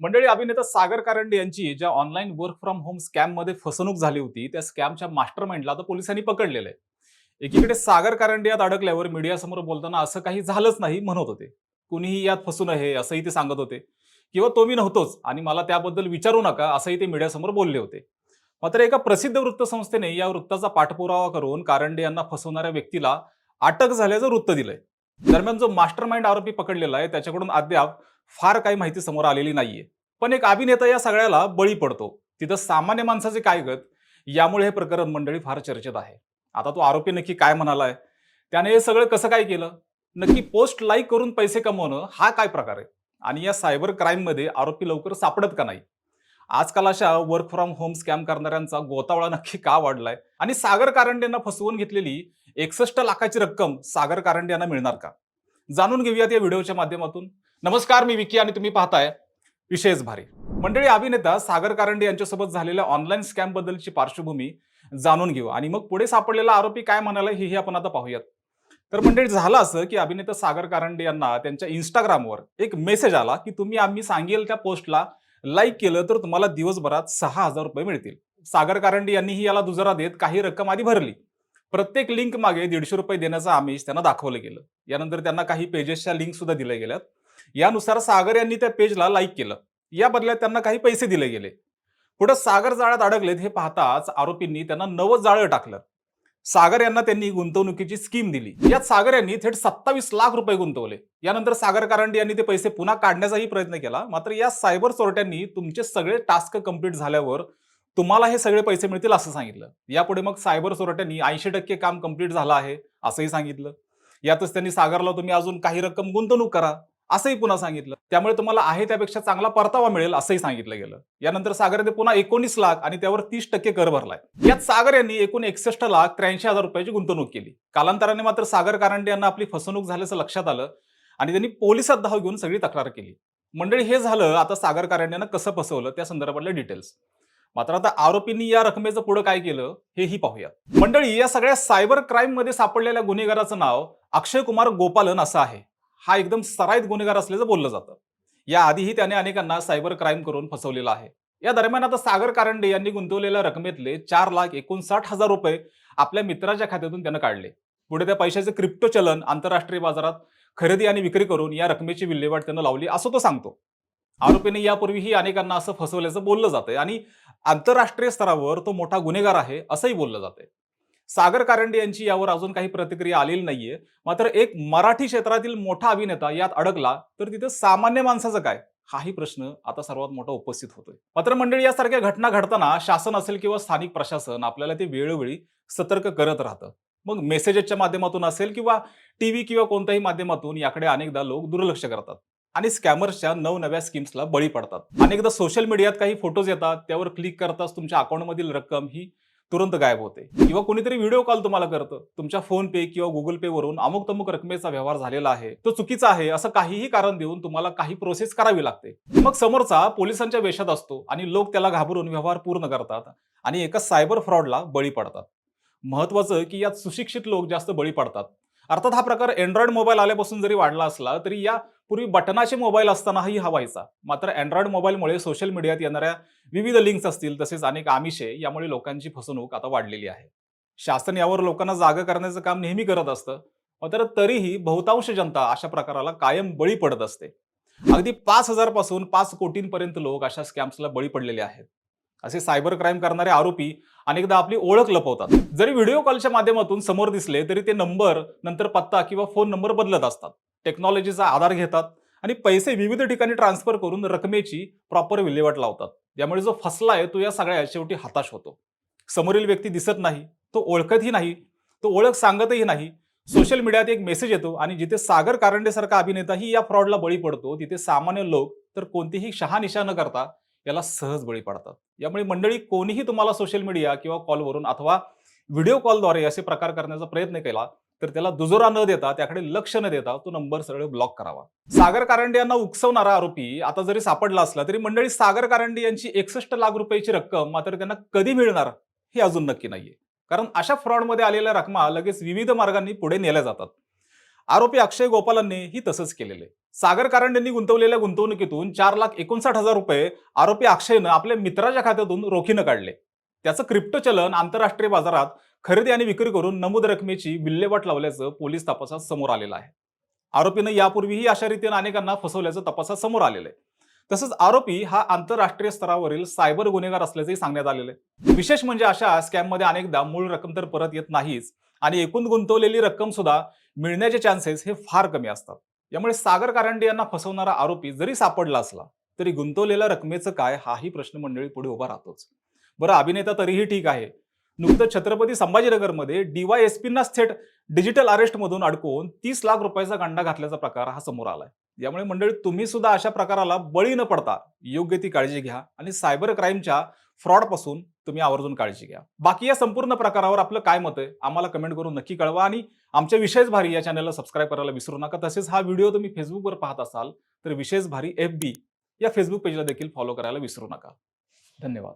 मंडळी अभिनेता सागर कारंडे यांची ज्या ऑनलाईन वर्क फ्रॉम होम स्कॅममध्ये फसवणूक झाली होती त्या स्कॅमच्या मास्टर माइंडला आता पोलिसांनी पकडलेलं आहे. एकीकडे सागर कारंडे यात अडकल्यावर मीडियासमोर बोलताना असं काही झालंच नाही म्हणत होते. कुणीही यात फसू नये असंही ते सांगत होते. किंवा तो मी नव्हतोच आणि मला त्याबद्दल विचारू नका असंही ते मीडियासमोर बोलले होते. मात्र एका प्रसिद्ध वृत्तसंस्थेने या वृत्ताचा पाठपुरावा करून कारंडे यांना फसवणाऱ्या व्यक्तीला अटक झाल्याचं वृत्त दिलंय. दरम्यान जो मास्टर माइंड आरोपी पकडलेला आहे त्याच्याकडून अद्याप फार काही माहिती समोर आलेली नाहीये. पण एक अभिनेता या सगळ्याला बळी पडतो. तिथं सामान्य माणसाचे काय गत? यामुळे हे प्रकरण मंडळी फार चर्चेत आहे. आता तो आरोपी नक्की काय म्हणालाय? त्याने हे सगळं कसं काय केलं? नक्की पोस्ट लाईक करून पैसे कमवणं हा काय प्रकार आहे? आणि या सायबर क्राईममध्ये आरोपी लवकर सापडत का नाही? आजकाल अशा वर्क फ्रॉम होम स्कॅम करणाऱ्यांचा गोतावळा नक्की का वाढलाय? आणि सागर कारंडेंना फसवून घेतलेली एकसष्ट लाखाची रक्कम सागर कारंडे यांना मिळणार का? जाणून घेऊयात या व्हिडिओच्या माध्यमातून. नमस्कार मी विकी आणि तुम्ही पाहताय विशेष भारी. मंडळी अभिनेता सागर कारंडे यांच्यासोबत झालेल्या ऑनलाईन स्कॅम बद्दलची पार्श्वभूमी जाणून घेऊ. आणि मग पुढे सापडलेला आरोपी काय म्हणाला हेही आपण आता पाहूयात. तर मंडळी झालं असं की अभिनेता सागर कारंडे यांना त्यांच्या इंस्टाग्रामवर एक मेसेज आला की तुम्ही आम्ही सांगेल त्या पोस्टला लाईक केलं तर तुम्हाला दिवसभरात सहा हजार रुपये मिळतील. सागर कारंडी यांनीही याला दुजरा देत काही रक्कम आधी भरली. प्रत्येक लिंक मागे दीडशे रुपये देण्याचं आमिष त्यांना दाखवलं गेलं. यानंतर त्यांना काही पेजेसच्या लिंक सुद्धा दिल्या गेल्यात. यानुसार सागर यांनी त्या पेजला लाईक केलं. या बदल्यात त्यांना काही पैसे दिले गेले. पुढे सागर जाळ्यात अडकलेत हे पाहताच आरोपींनी त्यांना नवं जाळं टाकलं. सागर यांना त्यांनी गुंतवणुकीची स्कीम दिली. यात सागर यांनी थेट सत्तावीस लाख रुपये गुंतवले. यानंतर सागर कारंडे यांनी ते पैसे पुन्हा काढण्याचाही प्रयत्न केला. मात्र या सायबर चोरट्यांनी तुमचे सगळे टास्क कंप्लीट झाल्यावर तुम्हाला हे सगळे पैसे मिळतील असं सांगितलं. यापुढे मग सायबर चोरट्यांनी ऐंशी टक्के काम कंप्लीट झालं आहे असंही सांगितलं. यातच त्यांनी सागरला तुम्ही अजून काही रक्कम गुंतवणूक करा. असंही पुन्हा सांगितलं. त्यामुळे तुम्हाला आहे त्यापेक्षा चांगला परतावा मिळेल असंही सांगितलं गेलं. यानंतर सागरने पुन्हा एकोणीस लाख आणि त्यावर तीस टक्के कर भरलाय. यात सागर यांनी एकूण एकसष्ट लाख त्र्याऐंशी हजार रुपयाची गुंतवणूक केली. कालांतराने मात्र सागर कारंडे यांना आपली फसवणूक झाल्याचं लक्षात आलं आणि त्यांनी पोलिसात धाव घेऊन सगळी तक्रार केली. मंडळी हे झालं आता सागर कारंडे यांना कसं फसवलं त्या संदर्भातले डिटेल्स मात्र आता आरोपींनी या रकमेचं पुढं काय केलं हेही पाहूया. मंडळी या सगळ्या सायबर क्राईममध्ये सापडलेल्या गुन्हेगाराचं नाव अक्षय कुमार गोपालन असं आहे. हा एकदम सराईत गुन्हेगार असल्याचं बोललं जातं. याआधीही त्याने अनेकांना सायबर क्राईम करून फसवलेला आहे. या दरम्यान आता सागर कारंडे यांनी गुंतवलेल्या रकमेतले चार लाख एकोणसाठ हजार रुपये आपल्या मित्राच्या खात्यातून त्यानं काढले. पुढे त्या पैशाचे क्रिप्टो चलन आंतरराष्ट्रीय बाजारात खरेदी आणि विक्री करून या रकमेची विल्हेवाट त्यानं लावली असं तो सांगतो. आरोपीने यापूर्वीही अनेकांना असं फसवल्याचं बोललं जातंय आणि आंतरराष्ट्रीय स्तरावर तो मोठा गुन्हेगार आहे असंही बोललं जातंय. सागर कारंडे यांची यावर अजून काही प्रतिक्रिया आलेली नाहीये. मात्र एक मराठी क्षेत्रातील मोठा अभिनेता यात अडकला तर तिथं सामान्य माणसाचं काय? हाही प्रश्न आता सर्वात मोठा उपस्थित होतोय. मात्र मंडळी यासारख्या घटना घडताना शासन असेल किंवा स्थानिक प्रशासन आपल्याला ते वेळोवेळी सतर्क करत राहतं. मग मेसेजेसच्या माध्यमातून असेल किंवा टीव्ही किंवा कोणत्याही माध्यमातून याकडे अनेकदा लोक दुर्लक्ष करतात. आणि स्कॅमर्सच्या नवनव्या स्कीम्सला बळी पडतात. अनेकदा सोशल मीडियात काही फोटोज येतात त्यावर क्लिक करताच तुमच्या अकाउंटमधील रक्कम ही तुरंत गायब होते. किंवा कोणीतरी व्हिडिओ कॉल तुम्हाला करतं. तुमच्या फोन पे किंवा गुगल पे वरून अमुक तमुक रकमेचा व्यवहार झालेला आहे. तो चुकीचा आहे असं काहीही कारण देऊन तुम्हाला काही प्रोसेस करावी लागते. मग समोरचा पोलिसांच्या वेशात असतो आणि लोक त्याला घाबरून व्यवहार पूर्ण करतात आणि एका सायबर फ्रॉडला बळी पडतात. महत्वाचं की यात सुशिक्षित लोक जास्त बळी पडतात. अर्थात हा प्रकार अँड्रॉइड मोबाईल आल्यापासून जरी वाढला असला तरी या पूर्वी बटनाचे मोबाईल असतानाही हा व्हायचा मात्र अँड्रॉइड मोबाईलमुळे सोशल मीडियात येणाऱ्या विविध लिंक्स असतील तसेच अनेक आमिषे यामुळे लोकांची फसवणूक आता वाढलेली आहे. शासन यावर लोकांना जागं करण्याचं काम नेहमी करत असतं. मात्र तरीही बहुतांश जनता अशा प्रकाराला कायम बळी पडत असते. अगदी पाच हजारपासून पाच कोटींपर्यंत लोक अशा स्कॅम्सला बळी पडलेले आहेत. असे सायबर क्राईम करणारे आरोपी अनेकदा आपली ओळख लपवतात. जरी व्हिडिओ कॉलच्या माध्यमातून समोर दिसले तरी ते नंबर नंतर पत्ता किंवा फोन नंबर बदलत असतात. टेक्नॉलॉजीचा आधार घेतात आणि पैसे विविध ठिकाणी ट्रान्सफर करून रकमेची प्रॉपर विल्हेवाट लावतात. यामुळे जो फसला आहे तो या सगळ्या शेवटी हताश होतो. समोरील व्यक्ती दिसत नाही तो ओळखतही नाही तो ओळख सांगतही नाही. सोशल मीडियात एक मेसेज येतो आणि जिथे सागर कारंडेसारखा अभिनेताही या फ्रॉडला बळी पडतो तिथे सामान्य लोक तर कोणतीही शहानिशा न करता याला सहज बळी पडतात. यामुळे मंडळी कोणीही तुम्हाला सोशल मीडिया किंवा कॉलवरून अथवा व्हिडिओ कॉलद्वारे असे प्रकार करण्याचा प्रयत्न केला तर त्याला दुजोरा न देता त्याकडे लक्ष न देता तो नंबर सरळ ब्लॉक करावा. सागर कारंडे यांना उकसवणारा आरोपी आता जरी सापडला असला तरी मंडळी सागर कारंडे यांची एकसष्ट लाख रुपयाची रक्कम मात्र त्यांना कधी मिळणार हे अजून नक्की नाहीये. कारण अशा फ्रॉडमध्ये आलेल्या रकमा लगेच विविध मार्गांनी पुढे नेल्या जातात. आरोपी अक्षय गोपालांनी ही तसंच केलेले सागर कारंडेंनी गुंतवलेल्या गुंतवणुकीतून चार लाख एकोणसाठ हजार रुपये आरोपी अक्षयनं आपल्या मित्राच्या खात्यातून रोखीनं काढले. त्याचं क्रिप्टो चलन आंतरराष्ट्रीय बाजारात खरेदी आणि विक्री करून नमूद रकमेची विल्हेवाट लावल्याचं पोलीस तपासात समोर आलेलं आहे. आरोपीनं यापूर्वीही अशा रीतीनं अनेकांना फसवल्याचं तपासात समोर आलेलं आहे. तसंच आरोपी हा आंतरराष्ट्रीय स्तरावरील सायबर गुन्हेगार असल्याचंही सांगण्यात आलेलं आहे. विशेष म्हणजे अशा स्कॅममध्ये अनेकदा मूळ रक्कम तर परत येत नाहीच आणि एकूण गुंतवलेली रक्कम सुद्धा मिळण्याचे चान्सेस हे फार कमी असतात. यामुळे सागर कारंडे यांना फसवणारा आरोपी जरी सापडला असला तरी गुंतवलेल्या रकमेचं काय हाही प्रश्न मंडळी पुढे उभा राहतोच. बरं अभिनेता तरीही ठीक आहे. नुकतं छत्रपती संभाजीनगरमध्ये डीवायएसपींनाच थेट डिजिटल अरेस्टमधून अडकवून तीस लाख रुपयाचा गांडा घातल्याचा प्रकार हा समोर आलाय. यामुळे मंडळी तुम्ही सुद्धा अशा प्रकाराला बळी न पडता योग्य ती काळजी घ्या आणि सायबर क्राईमच्या फ्रॉडपासून तुम्ही आवर्जून काळजी घ्या. बाकी या संपूर्ण प्रकारावर आपलं काय मत आहे आम्हाला कमेंट करून नक्की कळवा आणि आमच्या विशेष भारी या चॅनलला सबस्क्राईब करायला विसरू नका. तसेच हा व्हिडिओ तुम्ही फेसबुकवर पाहत असाल तर विशेष भारी एफ बी या फेसबुक पेजला देखील फॉलो करायला विसरू नका. धन्यवाद.